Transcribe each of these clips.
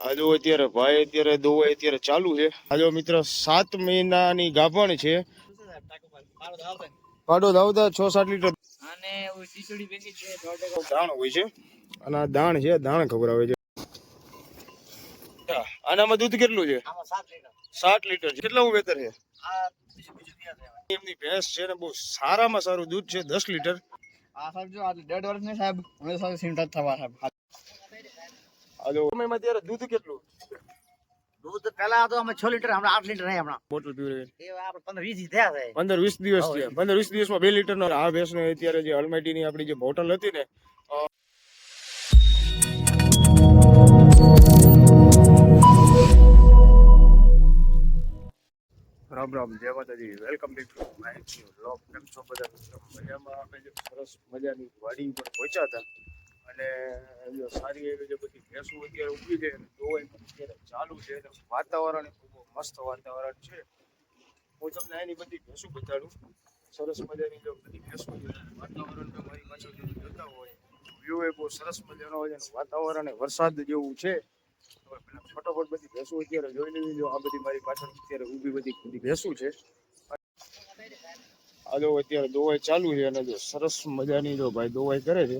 આ જો અત્યારે ભાઈ અત્યારે દોવાઈ અત્યારે ચાલુ છે. આજો મિત્ર સાત મહિનાની ગાભણ છે. પાડો ધાવતા છ સાત લીટર. દાણ હોય છે. અને આ દાણ છે દાણ ખવડાવે છે. આનામાં દૂધ કેટલું છે? સાત લીટર. છે. કેટલા વેતર છે? એમની ભેંસ છે ને બહુ સારામાં સારું દૂધ છે દસ લીટર. આ સાહેબ જો આ દોઢ વર્ષની સાહેબ સાહેબ સિમટા થવા સાહેબ. જો સમયમાં ત્યારે દૂધ કેટલું? દૂધ પેલા તો અમે છ લીટર હમણાં આઠ લીટર નહીં હમણાં. બોટલ પીવડે પંદર વીસ થયા છે. પંદર વીસ દિવસ પંદર વીસ દિવસમાં બે લીટર નો આ ભેંસ નો અત્યારે જે અલમેટીની આપણી જે બોટલ હતી ને રામ રામ જય માતાજી. Welcome back to my blog કેમ છો બધા? મજામાં? આપણે જે સરસ મજાની વાડી ઉપર પહોંચ્યા હતા. અને જો સારી એવી જે બધી ભેંસો અત્યારે ઊભી છે દોવાઈ અત્યારે ચાલુ છે એટલે વાતાવરણ બહુ મસ્ત વાતાવરણ છે. હું તમને એની બધી ભેંસો બતાડું. સરસ મજાની જો બધી ભેંસો વાતાવરણ તો મારી પાછળ જો જોતા હોય. વ્યૂ એ બહુ સરસ મજાનો હોય અને વાતાવરણ એ વરસાદ જેવું છે. ફટાફટ બધી ભેંસો અત્યારે જોઈ લેવી, જો આ બધી મારી પાછળ અત્યારે ઊભી બધી બધી ભેંસો છે. આ જો અત્યારે દોવાઈ ચાલુ છે અને જો સરસ મજાની જો ભાઈ દોવાઈ કરે છે.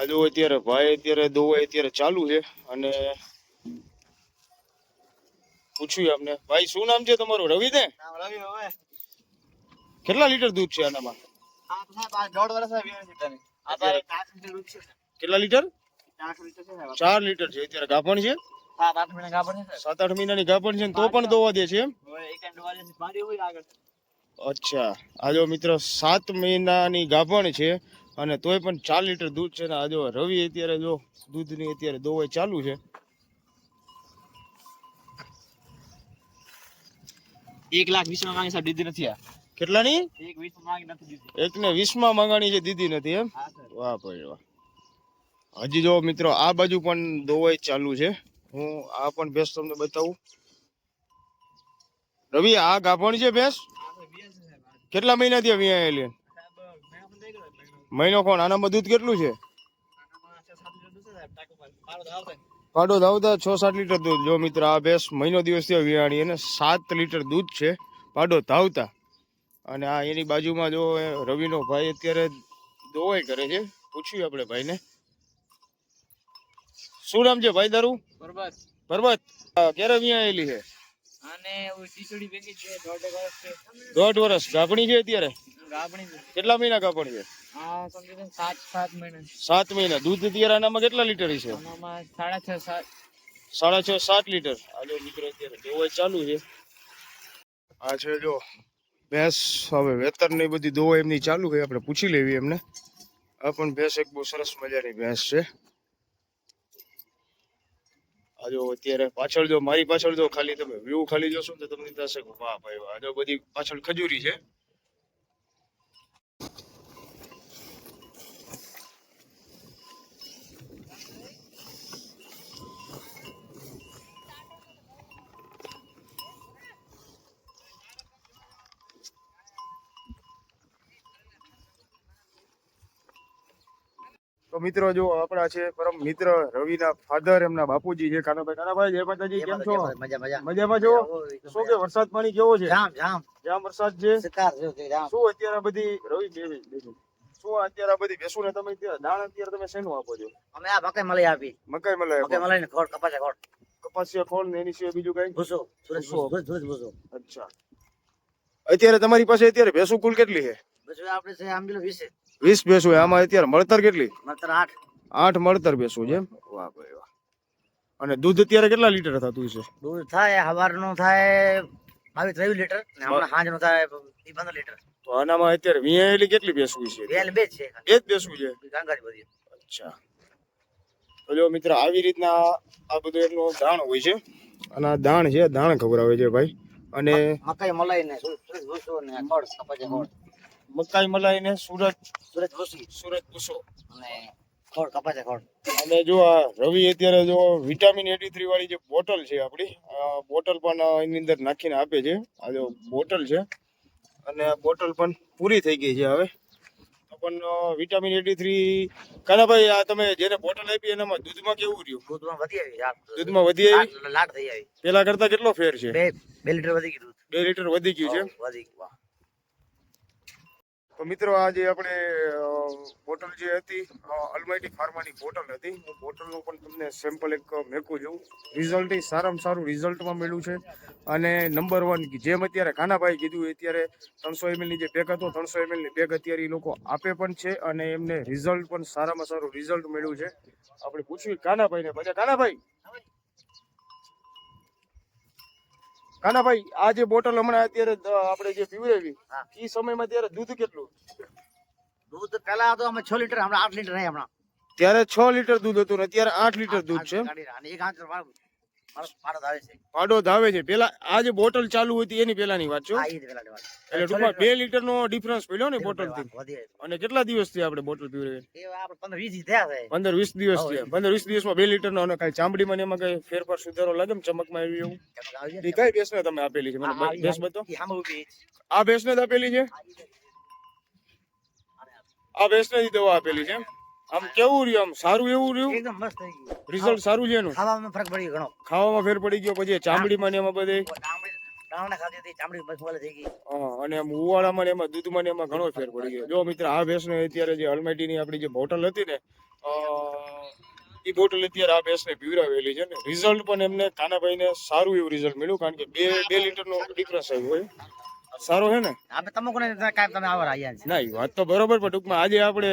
આ જો અત્યારે ભાઈ અત્યારે દોવાય અત્યારે ચાલુ છે અને પૂછ્યું આપને. ભાઈ શું નામ છે તમારું? રવિ ને? કેટલા લીટર દૂધ છે આનામાં? કેટલા લીટર? ચાર લીટર છે અત્યારે ગાભણ છે? સાત આઠ મહિનાની ગાભણ છે તો પણ દોવા દે છે એમ? અચ્છા. આ જો મિત્રો સાત મહિનાની ગાભણ છે. અને તોય પણ ચાર લીટર દૂધ છે ને આ જો રવિ અત્યારે જો દૂધની અત્યારે દોવાઈ ચાલુ છે. એક લાખ વીસમાં માંગી સાહેબ દીધી નથી આ. કેટલાની? એક વીસ માંગી નથી દીધી એક ને વીસમાં માંગણી છે દીધી નથી એમ? વાહ ભાઈ વાહ. હજી જો મિત્રો આ બાજુ પણ દોવાઈ ચાલુ છે. હું આ પણ ભેંસ તમને બતાવું. રવિ આ ગાભણ છે ભેંસ? વીસ કેટલા મહિના થયા વિયાયેલી મહિનો કોણ? આનામાં દૂધ કેટલું છે? આવતા પાડો ધાવતા છ સાત લીટર દૂધ. જો મિત્ર આ ભેંસ મહિનો દિવસ થયો વિયાણી અને સાત લીટર દૂધ છે. પાડો ધાવતા. અને આ એની બાજુમાં જો રવિનો ભાઈ અત્યારે દોવાઈ કરે છે. પૂછ્યું આપણે ભાઈને. શું નામ છે ભાઈ દારૂ પરબત. પરબત. ક્યારે વિયા ભેગી છે? દોઢ વર્ષ છે. દોઢ વર્ષ ગાભણી છે અત્યારે? કેટલા મહિના ગાભણી છે? સાત મહિના દૂધ અત્યારે આનામાં કેટલા લીટર છે? સાડા છ સાત. લીટર. આ જો મિત્રો અત્યારે દોવાઈ ચાલુ છે? આ છે જો ભેંસ હવે વેતર ને બધી દોવા એમની ચાલુ છે. આપણે પૂછી લેવી એમને. આ પણ ભેંસ એક બહુ સરસ મજાની ભેંસ છે. જો અત્યારે પાછળ જો મારી પાછળ જો ખાલી તમે વ્યૂ ખાલી જોશો ને તમને થશે કે વાહ ભાઈ વાહ. જો બધી પાછળ ખજૂરી છે. તો મિત્રો જો આપણા છે પરમ મિત્ર રવિના ફાધર એમના બાપુજી છે કાનાભાઈ કાનાભાઈ જય માતાજી કેમ છો? મજા મજા મજામાં છો? શું કે વરસાદ પાણી કેવો છે? જામ જામ. જામ વરસાદ છે? શું અત્યારે બધી રવિ શું અત્યારે બધી બેસું ને તમે દાણ અત્યારે તમે શેનું આપો છો? અમે આ મકાઈ મલાઈ આપી. મકાઈ મલાઈ મકાઈ મલાઈ ને ખોડ કપાસે ખોડ કપાસિયા ખોળ ને એની સિવાય બીજું કઈ? ભૂસો ભૂસો. અચ્છા. અત્યારે તમારી પાસે અત્યારે ભેંસું કુલ કેટલી છે? આપણે છે આમ વીસ વીસ ભેંસું. આમાં અત્યારે મળતર કેટલી? માત્ર આઠ. આઠ મળતર ભેંસું છે વાહ ભાઈ વાહ. અને દૂધ અત્યારે કેટલા લીટર થતું છે દૂધ થાય સવારનું થાય બાવીસ ત્રેવીસ લીટર. ને હમણાં સાંજનું થાય ઈ પંદર લીટર. તો આનામાં અત્યારે વિયાયેલી કેટલી બેસવી છે? વેલ બે જ છે. બે જ બેસવું છે? બધી. અચ્છા. તો મિત્ર આવી રીતના આ બધું એમનું દાણ હોય છે. અને આ દાણ છે દાણ ખવડાવે છે ભાઈ. અને મકાઈ મલાઈ ને ભૂસો ને ખોડ કપાસે ખોડ મકાઈ મલાઈ ને સુરત. સુરજ ભૂસી સુરત ભૂસો અને ખોડ કપાસે ખોડ અને જો આ રવિ અત્યારે જો વિટામિન એટી થ્રી વાળી જે બોટલ છે આપણી બોટલ પણ એની અંદર નાખીને આપે છે. આ જો બોટલ છે. અને આ બોટલ પણ પૂરી થઈ ગઈ છે હવે. પણ વિટામિન એટી થ્રી કાનાભાઈ આ તમે જેને બોટલ આપી એનામાં દૂધમાં કેવું રહ્યું? દૂધમાં વધી આવી. દૂધમાં વધી આવી? લાટ- થઈ આવી. પેલા કરતા કેટલો ફેર છે? બે લીટર વધી ગયું બે લીટર વધી ગયું છે? વધી ગયું તો મિત્રો, આ જે આપણે બોટલ જે હતી અલમાઇટી ફાર્માની બોટલ હતી, હું બોટલનું પણ તમને સેમ્પલ એક મેકું છું. રિઝલ્ટ સારામાં સારું રિઝલ્ટમાં મળ્યું છે. અને નંબર વન જેમ અત્યારે કાનાભાઈ કીધું અત્યારે ત્રણસો એમએલની જે પેક હતો, ત્રણસો એમએલની પેક અત્યારે એ લોકો આપે પણ છે અને એમને રિઝલ્ટ પણ સારામાં સારું રિઝલ્ટ મળ્યું છે. આપણે પૂછ્યું કાનાભાઈને પછી કાનાભાઈ કાનાભાઈ આ જે બોટલ હમણાં અત્યારે આપણે જે પીવડાવી એ સમયમાં ત્યારે દૂધ કેટલું? દૂધ પેલા તો અમે છ લીટર હમણાં આઠ લીટર નહીં હમણાં. ત્યારે છ લીટર દૂધ હતું ને અત્યારે આઠ લીટર દૂધ છે. પાડો આવે છે. પાડો ધાવે છે. પેલા આ જે બોટલ ચાલુ હતી એની પેલાની વાત છે. એટલે ટૂંકમાં બે લીટર નો ડિફરન્સ પડ્યો ને બોટલથી? અને કેટલા દિવસથી આપણે બોટલ પીવડાવી પંદર વીસ દિવસ થયા. પંદર વીસ દિવસમાં બે લીટર નો અને કઈ ચામડીમાં માં એમાં કઈ ફેરફાર સુધારો લાગે ને ચમકમાં આવી એવું? એ કઈ ભેંસ ને તમે આપેલી છે? મને ભેંસ બતો. આ ભેંસ ને આપેલી છે? આ ભેંસ ને દવા આપેલી છે? આમ કેવું રહ્યું? આમ સારું એવું રહ્યું? એકદમ મસ્ત થઈ ગયું. રિઝલ્ટ સારું છે એનું. ખાવામાં ફરક પડી ગયો ઘણો. ખાવામાં ફેર પડી ગયો પછી ચામડીમાં ને એમાં બધે? દાણા ખાધી હતી ચામડી બસ થઈ ગઈ. હા, અને આમ ઉવાળામાં ને એમાં દૂધમાં ને એમાં ઘણો ફેર પડી ગયો. જો મિત્ર આ ભેંસને અત્યારે જે અલમાઈટીની આપણી જે બોટલ હતી ને એ બોટલ અત્યારે આ ભેંસને પીવડાવેલી છે ને. રિઝલ્ટ પણ એમને કાનાભાઈને સારું એવું રિઝલ્ટ મળ્યું કારણ કે બે બે લીટરનો ડિફરન્સ આવ્યો હોય. સારો હે ને? આપણે તમે કોને કાંઈ તમે આવો રહ્યા છે. ના વાત તો બરોબર પણ ટૂંકમાં આજે આપણે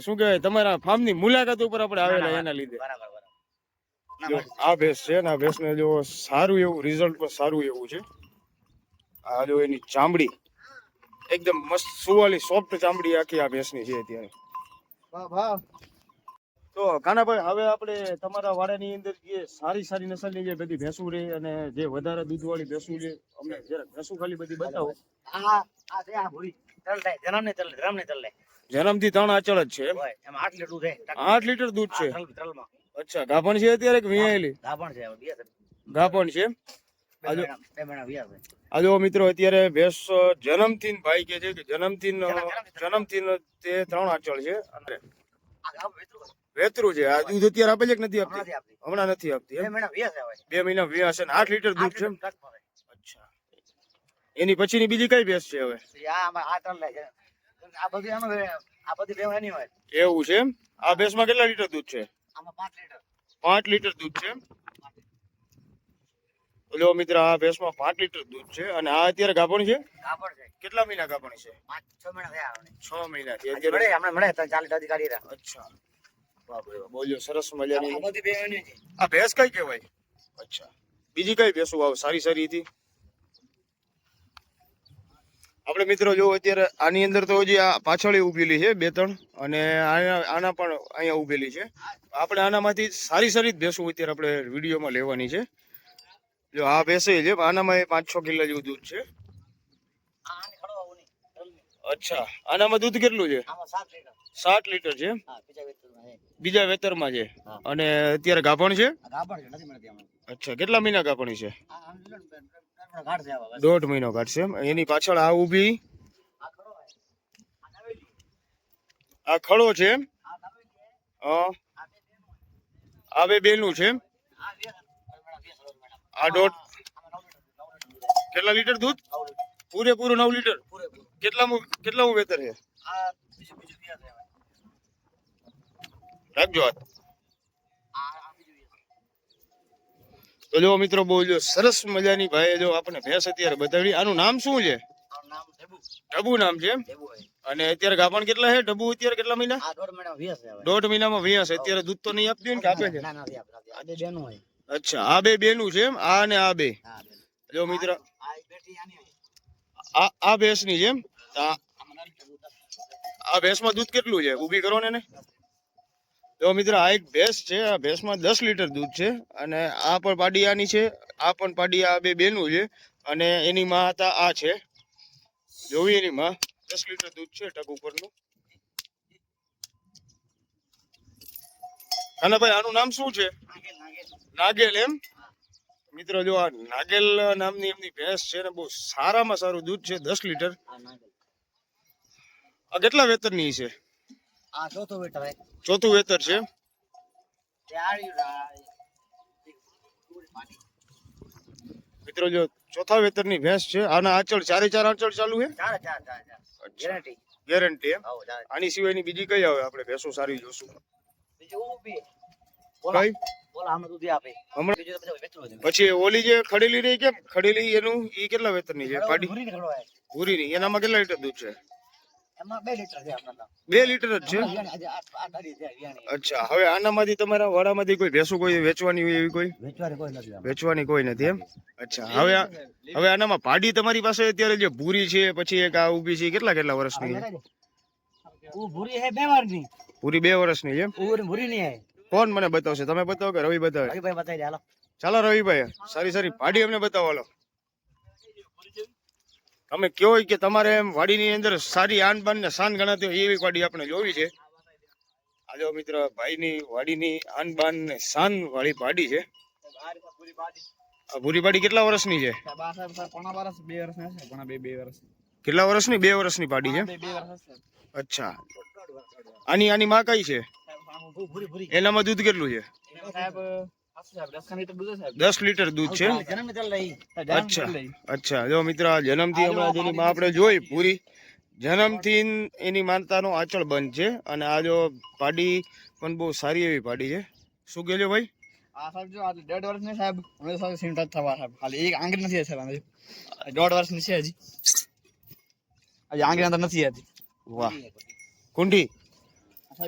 શું કહેવાય તમારા ફાર્મની મુલાકાત ઉપર આપણે આવેલા એના લીધે. ના. આ ભેંસ છે ને આ ભેંસને જો સારું એવું રિઝલ્ટ પણ સારું એવું છે. આ જો એની ચામડી એકદમ મસ્ત સુવાલી સોફ્ટ ચામડી આખી આ ભેંસની છે અત્યારે. તો કાનાભાઈ હવે આપણે તમારા વાડાની અંદર જે સારી સારી નસલની જે બધી ભેંસું રહે અને જે વધારે દૂધવાળી ભેંસું છે અમને જરાક ભેંસું ખાલી બધી બતાવો. આ આ છે આ ભૂરી તલ થાય જન્મ ને તલ રામ ને તલ લે જન્મથી ત્રણ આચળ જ છે એમ? આઠ લીટર દૂધ છે આઠ લીટર દૂધ છે? તલમાં. અચ્છા ગાભણ છે અત્યારે કે વિયાયેલી? ધાપણ છે હવે. ગાભણ છે આજુ- મિત્રો અત્યારે ભેંસ જન્મથી ભાઈ કે છે કે જન્મથી જન્મથી તે ત્રણ આચળ છે. અને. વેતરું છે. આ દૂધ અત્યારે આપે છે કે નથી આપતી. હમણાં નથી આપતી બે મહિના વ્યાસ આવે બે મહિના છે આઠ લીટર દૂધ છે અચ્છા. એની પછીની બીજી કઈ ભેંસ છે હવે? એવું છે આ ભેંસમાં કેટલા લીટર દૂધ છે? પાંચ લીટર. દૂધ છે ઓલો મિત્ર આ ભેંસમાં પાંચ લીટર દૂધ છે અને આ અત્યારે ગાભણ છે? કેટલા મહિના ગાભણ છે? છ મહિના થયા છ મહિના થી અત્યારે અચ્છા. બોલ્યો સરસ મજાની. આ ભેંસ કઈ કહેવાય? અચ્છા. બીજી કઈ ભેંસો આવે સારી સારી હતી. આપણે મિત્રો જો અત્યારે આની અંદર તો હજી આ પાછળ ઉભેલી છે બે ત્રણ અને આના આના પણ અહીંયા ઉભેલી છે. આપણે આનામાંથી સારી સારી જ ભેંસો અત્યારે આપણે વિડીયોમાં લેવાની છે. જો આ ભેંસે છે આનામાં પાંચ છ કિલો જેવું દૂધ છે આ આની ખડો આવું નહીં. અચ્છા. આનામાં દૂધ કેટલું છે? સાત લીટર. છે બીજા. વેતરમાં છે. અને અત્યારે ગાભણ છે? અચ્છા. કેટલા મહિના ગાભણી છે? દોઢ મહિનો કાઢશે એની પાછળ આ ઊભી? આ ખડો છે આ બે બેનું છે આ દોઢ. કેટલા લીટર દૂધ? પૂરેપૂરું નવ લીટર. કેટલામું કેટલામું વેતર છે? આ બીજું વ્યાજ રાખજો. તો જો મિત્રો બહુ જો સરસ મજાની ભાઈ જો આપણે ભેંસ અત્યારે બતાવી. આનું નામ શું છે? આનું નામ ઢેબુ. ડબુ નામ છે. અને અત્યારે ગાભણ કેટલા છે? ડબુ અત્યારે કેટલા મહિના? દોઢ મહિનામાં વ્યાસ અત્યારે દૂધ તો નહીં આપતી ને કે આપે છે? ના. અચ્છા આ બે બેનું છે એમ? આ અને આ બે. જો મિત્ર આ આ ભેંસની છે એમ? તો આ ભેંસમાં દૂધ કેટલું છે? ઊભી કરો ને તો મિત્ર, આ એક ભેંસ છે. આ ભેંસમાં દસ લીટર દૂધ છે અને આ પણ પાડી આની છે, આ પણ પાડી આ બે બેનું છે અને એની માં હતા આ છે. જોવી એની માં. દસ લીટર દૂધ છે ટક ઉપરનું. કાનાભાઈ આનું નામ શું છે? નાગેલ એમ? મિત્રો, જો આ નાગેલ નામની એમની ભેંસ છે ને, બહુ સારામાં સારું દૂધ છે, દસ લીટર. આ કેટલા વેતરની છે? આ ચોથું વેતર ચોથું વેતર છે મિત્રો જો ચોથા વેતરની ભેંસ છે આના આંચળ ચારે ચાર આંચળ ચાલુ છે? ગેરંટી ગેરંટી આની સિવાયની બીજી કઈ આવે આપણે ભેંસો સારી જોશું? છે પછી ઓલી જે ખડેલી રહી કેમ? ખડેલી એનું ઈ કેટલા વેતરની છે? પાડી? ભૂરીને ખવડાવાય. એનામાં કેટલા લીટર દૂધ છે? બે લીટર જ છે. અચ્છા હવે આનામાંથી તમારા વાડામાંથી કોઈ ભેંસો કોઈ વેચવાની હોય એવી કોઈ? વેચવાની કોઈ નથી એમ? અચ્છા હવે હવે આનામાં પાડી તમારી પાસે અત્યારે જે ભૂરી છે પછી એક આ ઊભી છે કેટલા કેટલા વર્ષની ભૂરી હે બે વર્ષની પૂરી બે વર્ષની છે ભૂરી નહીં હે. કોણ મને બતાવશે? તમે બતાવો કે રવિ બતાવે? રવિભાઈ બતાવી ચાલો રવિભાઈ સારી સારી પાડી અમને બતાવો હાલો. તમે કયો કે તમારે એમ વાડીની અંદર સારી આનબાન ને શાન ગણાતી હોય એવી વાડી આપણે જોવી છે. આજો મિત્ર ભાઈની વાડીની આનબાન ને શાન વાળી વાડી છે. આ ભૂરી પાડી કેટલા વર્ષની છે? કેટલા વર્ષની? બે વર્ષની પાડી છે અચ્છા. આની આની માં કઈ છે. એનામાં દૂધ કેટલું છે? દસ લીટર દૂધ છે? જન્મની તેલ લઈ. અચ્છા અચ્છા. જો મિત્ર જન્મથી હમણાં જેની માં આપણે જોઈ પૂરી જન્મથી એની માનતાનો આચળ બંધ છે અને આ જો પાડી પણ બહુ સારી એવી પાડી છે. શું કહેજો ભાઈ? આ સાહેબ જો આ દોઢ વર્ષની સાહેબ હમણાં સાહેબ થવા સાહેબ. ખાલી એક આંગળી નથી સાહેબ દોઢ વર્ષની છે હજી. હજી આંગળી અંદર નથી હજી. વાહ. સાહેબ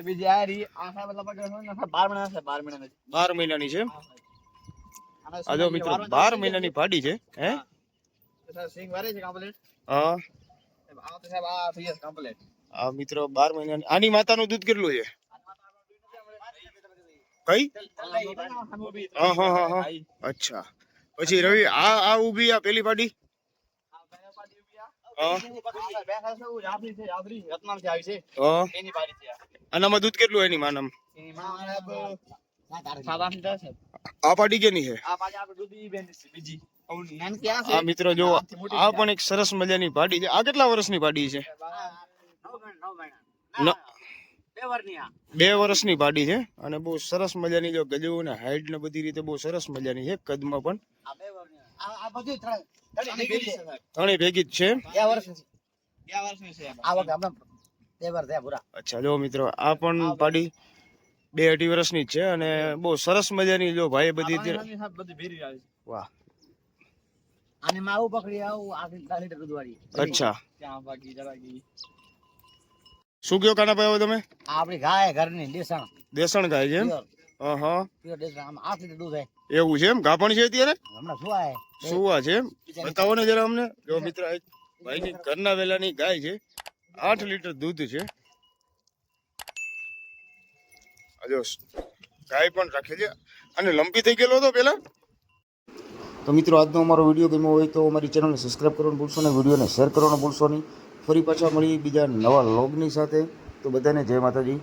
બીજી આ મહિના છે મહિના બાર મહિનાની છે આના આ જો મિત્રો વારવા બાર જવું છે. મહિનાની પાડી છે હે સિંગ વારે છે complete. હા આ તો સાહેબ આ થઈ જશે complete. આ મિત્રો બાર મહિનાની આની માતાનું દૂધ કેટલું છે કઈ હા હા હા હા અચ્છા પછી રવિ આ આ ઊભી આ પેલી પાડી આનામાં દૂધ કેટલું એની માનમ? એની માં સાહેબ સાત આઠ લીટર છે. આ પાડી કેની છે? આ પાછી આપણે દૂધી બેન છે બીજી. ઓલું નાની ક્યાં છે. આ મિત્રો જો આ પણ એક સરસ મજાની પાડી છે. આ કેટલા વર્ષની પાડી છે. બે વર્ષની પાડી છે. અને બહુ સરસ મજાની જો ગજુ ને હાઈટ ને બધી રીતે બહુ સરસ મજાની છે કદમાં પણ. આ બધું ત્રણ- ત્રણેય ભેગી છે. છે. ભેગી જ છે? બે વર્ષની છે. બે વર્ષની છે આ વખતે હમણાં બે વર્ષ થયા પૂરા. અચ્છા જો મિત્રો આ પણ પાડી બે અઢી વર્ષની જ છે અને બહુ સરસ મજાની જો ભાઈ બધી વાહ. અને માવું પકડી આવું આ લીટર દૂધ વાળી અચ્છા. ત્યાં ભાગી જવાગી શું કયો કાના પાયો તમે? આ આપણી ગાય ઘરની દેસણ. દેસણ ગાય છે હા હા પ્યોર દેસાણ. આમાં આઠ લીટર દૂધ હે એવું છે એમ? ગાભણ છે અત્યારે? સુવા છે એમ? બતાવો ને જરા અમને. જો મિત્ર ભાઈની ઘરના વેલાની ગાય છે. આઠ લીટર દૂધ છે. જો ગાય પણ રાખે છે. અને લંબી થઈ ગયેલો હતો પેલા. તો મિત્રો આજનો અમારો વીડિયો ગમ્યો હોય તો અમારી ચેનલને સબસ્ક્રાઈબ કરવાનું ભૂલશો નહીં વિડીયોને શેર કરવાનું ભૂલશો નહીં. ફરી પાછા મળી બીજા નવા લોગની સાથે. તો બધાને જય માતાજી.